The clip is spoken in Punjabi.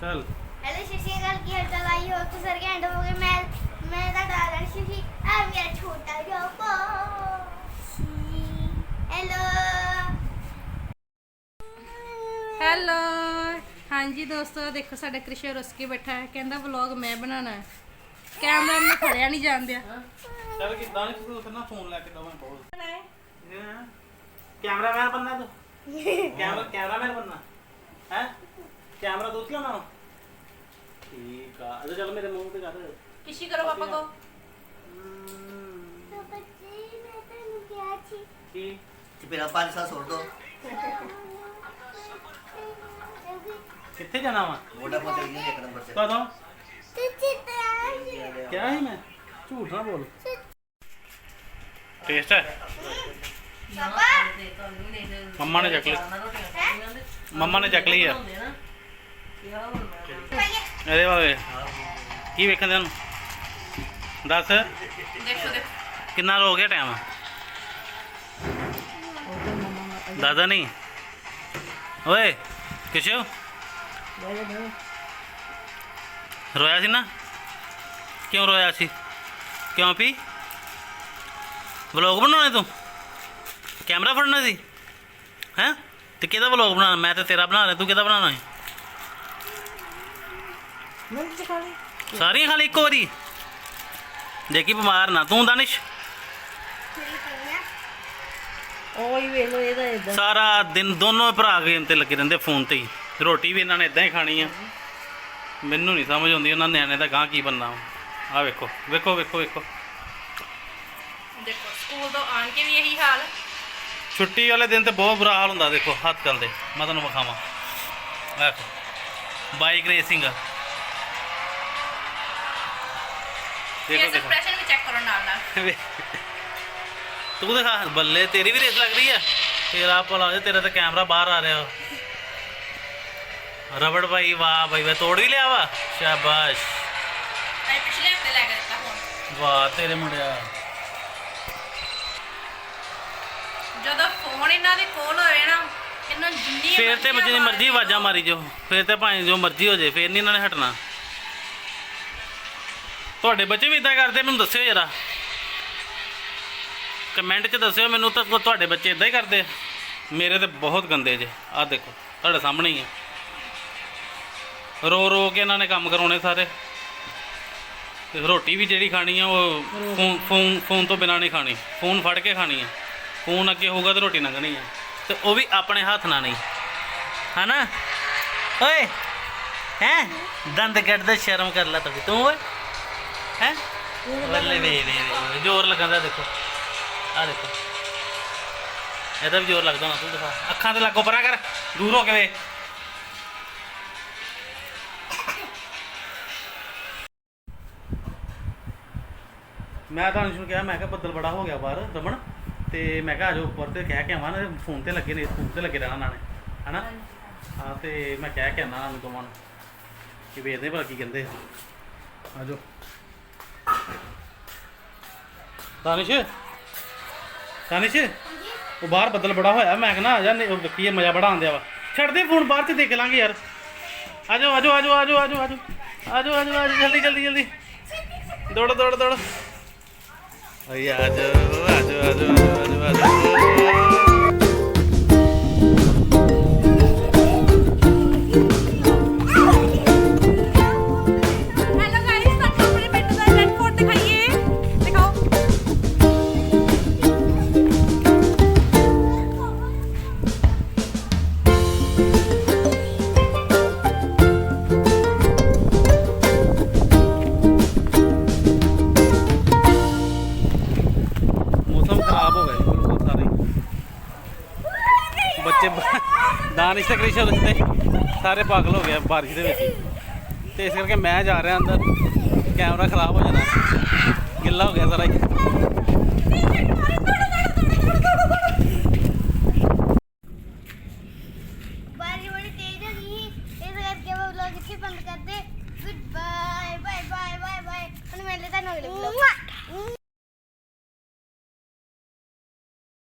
ਚੱਲ। ਹੈਲੋ ਸ਼੍ਰੀ ਅਕਾਲ ਕੀ ਹਾਲ ਚਾਲ ਆਈ ਹੋ ਤੁਸੀਂ ਸਾਰੇ ਘੈਂਟ ਹੋਗੇ ਮੈਂ ਮੈਂ ਤਾਂ ਡਾਲਰ ਸ਼ਿਫੀ ਆ ਮੇਰਾ ਛੋਟਾ ਜਿਹਾ ਪੋਸੀ ਹੈਲੋ। ਹੈਲੋ। ਹਾਂਜੀ ਦੋਸਤੋ ਦੇਖੋ ਸਾਡਾ ਕ੍ਰਿਸ਼ਨ ਰੁੱਸ ਕੇ ਬੈਠਾ ਹੈ। ਕਹਿੰਦਾ ਵਲੌਗ ਮੈਂ ਬਣਾਉਣਾ ਹੈ। ਕੈਮਰਾ ਨੂੰ ਖੜਿਆ ਨਹੀਂ ਜਾਂਦਿਆ ਚੱਲ ਕਿਦਾਂ ਨਹੀਂ ਤੂੰ ਨਾ ਫੋਨ ਲੈ ਕੇ ਦਵਾਂ ਬਹੁਤ। ਕੈਮਰਾਮੈਨ ਬੰਨਾ ਤੂੰ? ਕੈਮਰਾ ਕੈਮਰਾਮੈਨ ਬੰਨਾ ਹੈ? ਕੈਮਰਾ ਦੋਸਤ ਲਾਉਣਾ ਠੀਕ ਆ। ਅਜੇ ਚੱਲ ਮੇਰੇ ਮੂੰਹ ਤੇ ਕਰ। ਕਿਸ਼ੀ ਕਰੋ ਪਾਪਾ ਕੋ। ਤਾਂ ਬੱਚੇ ਮੈਂ ਤੈਨੂੰ ਕਿਹਾ ਸੀ। ਕੀ? ਚਪੇੜਾ ਪੰਜ ਸਾ ਸੁੱਟ ਦੋ। ਕਿੱਥੇ ਜਾਣਾ ਵਾ? ਮੋਢਾ ਪਾ ਚਲੀ ਗਈ ਇੱਕ ਨੰਬਰ ਤੇ। ਕਦੋਂ? ਤੇ ਚਿੱਤਰਾ ਕਿਹਾ ਸੀ ਮੈਂ? ਝੂਠ ਨਾ ਬੋਲ। ਟੇਸਟ ਹੈ? ਮੰਮਾ ਨੇ ਚੱਕ ਲਈ ਮੰਮਾ ਨੇ ਚੱਕ ਲਈ ਆ। ਇਹਦੇ ਬਾਰੇ। ਕੀ ਵੇਖਣ ਦੇ ਨੂੰ ਦੱਸ। ਦੇਖੋ ਦੇਖੋ। ਕਿੰਨਾ ਹੋ ਗਿਆ ਟਾਈਮ ਦਾਦਾ ਨਹੀਂ। ਓਏ ਕਿਸ਼ੋ ਰੋਇਆ ਸੀ ਨਾ? ਕਿਉਂ ਰੋਇਆ ਸੀ? ਕਿਉਂ ਪੀ? ਵਲੌਗ ਬਣਾਉਣਾ ਤੂੰ? ਕੈਮਰਾ ਫੜਨਾ ਸੀ? ਹੈ? ਤੇ ਕਿਹਦਾ ਵਲੌਗ ਬਣਾਉਣਾ? ਮੈਂ ਤੇ ਤੇਰਾ ਬਣਾ ਰਿਹਾ ਤੂੰ ਕਿਹਦਾ ਬਣਾਉਣਾ ਹੈ ਸਾਰੀਆਂ ਖਾਲੀ ਇੱਕੋ ਵਾਰੀ। ਦੇਖੀ ਬਿਮਾਰ ਨਾ ਤੂੰ ਦਾਨਿਸ਼। ਉਹ ਹੀ ਵੇਖ ਲੋ ਇਹਦਾ ਇਦਾਂ ਸਾਰਾ ਦਿਨ ਦੋਨੋਂ ਭਰਾ ਗੇਮ ਤੇ ਲੱਗੇ ਰਹਿੰਦੇ ਫੋਨ ਤੇ ਹੀ। ਰੋਟੀ ਵੀ ਇਹਨਾਂ ਨੇ ਇਦਾਂ ਹੀ ਖਾਣੀ ਆ। ਮੈਨੂੰ ਨਹੀਂ ਸਮਝ ਆਉਂਦੀ ਉਹਨਾਂ ਨਿਆਣੇ ਦਾ ਗਾਂ ਕੀ ਬੰਨਾ ਆ ਵੇਖੋ ਵੇਖੋ ਵੇਖੋ ਵੇਖੋ। ਦੇਖੋ ਸਕੂਲ ਤੋਂ ਆਣ ਕੇ ਵੀ ਇਹੀ ਹਾਲ। ਛੁੱਟੀ ਵਾਲੇ ਦਿਨ ਤੇ ਬਹੁਤ ਬੁਰਾ ਹਾਲ ਹੁੰਦਾ ਦੇਖੋ ਹੱਥ ਚੱਲਦੇ ਮੈਂ ਤੁਹਾਨੂੰ ਵਿਖਾਵਾਂ। ਵੇਖੋ ਬਾਈਕ ਰੇਸਿੰਗ ਦੇਖੋ ਫੇਸ ਦੇਖੋ। ਐਕਸਪ੍ਰੈਸ਼ਨ ਵੀ ਚੈੱਕ ਕਰੋ ਨਾਲ ਨਾਲ। ਵੇ- ਤੂੰ ਦਿਖਾ ਬੱਲੇ ਤੇਰੀ ਵੀ ਰੇਸ ਲੱਗ ਰਹੀ ਆ। ਤੇਰਾ ਭਲਾ ਜੇ ਤੇਰਾ ਤਾਂ ਕੈਮਰਾ ਬਾਹਰ ਆ ਰਿਹਾ। ਰਬੜ ਭਾਈ ਵਾਹ ਭਾਈ ਵਾ ਤੋੜ ਵੀ ਲਿਆ ਵਾ। ਸ਼ਾਬਾਸ਼। ਅਸੀਂ ਪਿਛਲੇ ਹਫ਼ਤੇ ਲੈ ਕੇ ਦਿੱਤਾ ਫੋਨ ਵਾਹ ਤੇਰੇ ਮੁੰਡਿਆ। ਜਦੋਂ ਫੋਨ ਇਹਨਾਂ ਦੇ ਕੋਲ ਹੋਏ ਨਾ ਇਹਨਾਂ ਜਿੰਨੀ ਫੇਰ ਤੇ ਦੀ ਮਰਜ਼ੀ ਆਵਾਜ਼ਾਂ ਮਾਰੀ ਜੋ ਫੇਰ ਤੇ ਭਾਵੇਂ ਜੋ ਮਰਜ਼ੀ ਹੋ ਜੇ ਫੇਰ ਨਹੀਂ ਇਹਨਾਂ ਨੇ ਹਟਣਾ। ਤੁਹਾਡੇ ਬੱਚੇ ਵੀ ਇਦਾਂ ਕਰਦੇ, ਮੈਨੂੰ ਦੱਸਿਓ ਜਰਾ। ਕਮੈਂਟ 'ਚ ਦੱਸਿਓ, ਮੈਨੂੰ ਤਾਂ ਤੁਹਾਡੇ ਬੱਚੇ ਇਦਾਂ ਹੀ ਕਰਦੇ। ਆ ਮੇਰੇ ਤੇ ਬਹੁਤ ਗੰਦੇ ਜੇ, ਆਹ ਦੇਖੋ, ਤੁਹਾਡੇ ਸਾਹਮਣੇ ਹੀ ਆ। ਰੋ ਰੋ ਕੇ ਇਹਨਾਂ ਨੇ ਕੰਮ ਕਰਾਉਣੇ ਸਾਰੇ। ਰੋਟੀ ਵੀ ਜਿਹੜੀ ਖਾਣੀ ਆ, ਉਹ ਫੋਨ ਫੋਨ ਤੋਂ ਬਿਨਾਂ ਨਹੀਂ ਖਾਣੀ। ਫੋਨ ਫੜ ਕੇ ਖਾਣੀ ਆ। ਫੋਨ ਅੱਗੇ ਹੋਊਗਾ ਤੇ ਰੋਟੀ ਲੰਘਣੀ ਆ। ਤੇ ਉਹ ਵੀ ਆਪਣੇ ਹੱਥ ਨਾਲ ਨਹੀਂ। ਹਨਾ? ਓਏ, ਹੈ? ਦੰਦ ਕੱਢਦਾ, ਸ਼ਰਮ ਕਰ ਲੈ ਤੂੰ ਤੂੰ ਓਏ। ਹੈ? ਬੱਲੇ ਵੇ ਵੇ ਵੇ, ਜ਼ੋਰ ਲਗਾਉਂਦਾ ਦੇਖੋ। ਆ ਦੇਖੋ। ਇਹਦਾ ਵੀ ਜ਼ੋਰ ਲੱਗਦਾ ਨਾ ਤੂੰ ਦਿਖਾ। ਅੱਖਾਂ ਤੇ ਲੱਗੋ ਪਰਾਂ ਕਰ ਦੂਰ ਹੋ ਕੇ ਵੇ। ਮੈਂ ਤਾਂ ਨੂੰ ਕਿਹਾ ਮੈਂ ਕਿਹਾ ਬੱਦਲ ਬੜਾ ਹੋ ਗਿਆ ਬਾਹਰ ਰਮਣ ਤੇ ਮੈਂ ਕਿਹਾ ਆਜੋ ਉੱਪਰ ਤੇ ਕਹਿ ਕੇ ਆਵਾਂ ਨਾ ਫੋਨ ਤੇ ਲੱਗੇ ਨੇ ਫੋਨ ਤੇ ਲੱਗੇ ਰਹਿਣਾ ਨਾਲੇ ਹਨਾ? ਹਾਂ ਤੇ ਮੈਂ ਕਹਿ ਕੇ ਆਣਾ ਨਾਨੂੰ ਦੋਵਾਂ ਨੂੰ ਕਿ ਵੇਖਦੇ ਭਲਾ ਕੀ ਕਹਿੰਦੇ ਆ। ਆਜੋ। ਤਾਨਿਸ਼ ਤਾਨਿਸ਼ ਉਹ ਬਾਹਰ ਬੱਦਲ ਬੜਾ ਹੋਇਆ, ਮੈਂ ਕਹਿੰਦਾ ਆ ਜਾ ਨੇ ਕੀ ਮਜ਼ਾ ਬੜਾ ਆਂਦਿਆ ਵਾ। ਛੱਡਦੇ ਫੋਨ, ਬਾਹਰ ਤੇ ਦੇਖ ਲਾਂਗੇ ਯਾਰ। ਆਜੋ ਆਜੋ ਆਜੋ ਆਜੋ ਆਜੋ ਆਜੋ। ਆਜੋ ਆਜੋ ਆਜੋ, ਜਲਦੀ ਜਲਦੀ ਜਲਦੀ। ਦੌੜ ਦੌੜ ਦੌੜ। ਆਈ ਆਜੋ ਆਜੋ ਆਜੋ ਜਾਓ ਆ ਦਾਨਿਸ਼ ਤੇ ਕ੍ਰਿਸ਼ਨ ਉੱਤੇ ਸਾਰੇ ਪਾਗਲ ਹੋ ਗਏ ਬਾਰਿਸ਼ ਦੇ ਵਿੱਚ। ਤੇ ਇਸ ਕਰਕੇ ਮੈਂ ਜਾ ਰਿਹਾ ਅੰਦਰ, ਕੈਮਰਾ ਖਰਾਬ ਹੋ ਜਾਣਾ। ਗਿੱਲਾ ਹੋ ਗਿਆ ਸਾਰਾ ਬੰਦ ਕਰਦੇ good bye bye bye bye bye ਹੁਣ ਮਿਲਦੇ ਤੁਹਾਨੂੰ ਅਗਲੇ ਵਲੌਗ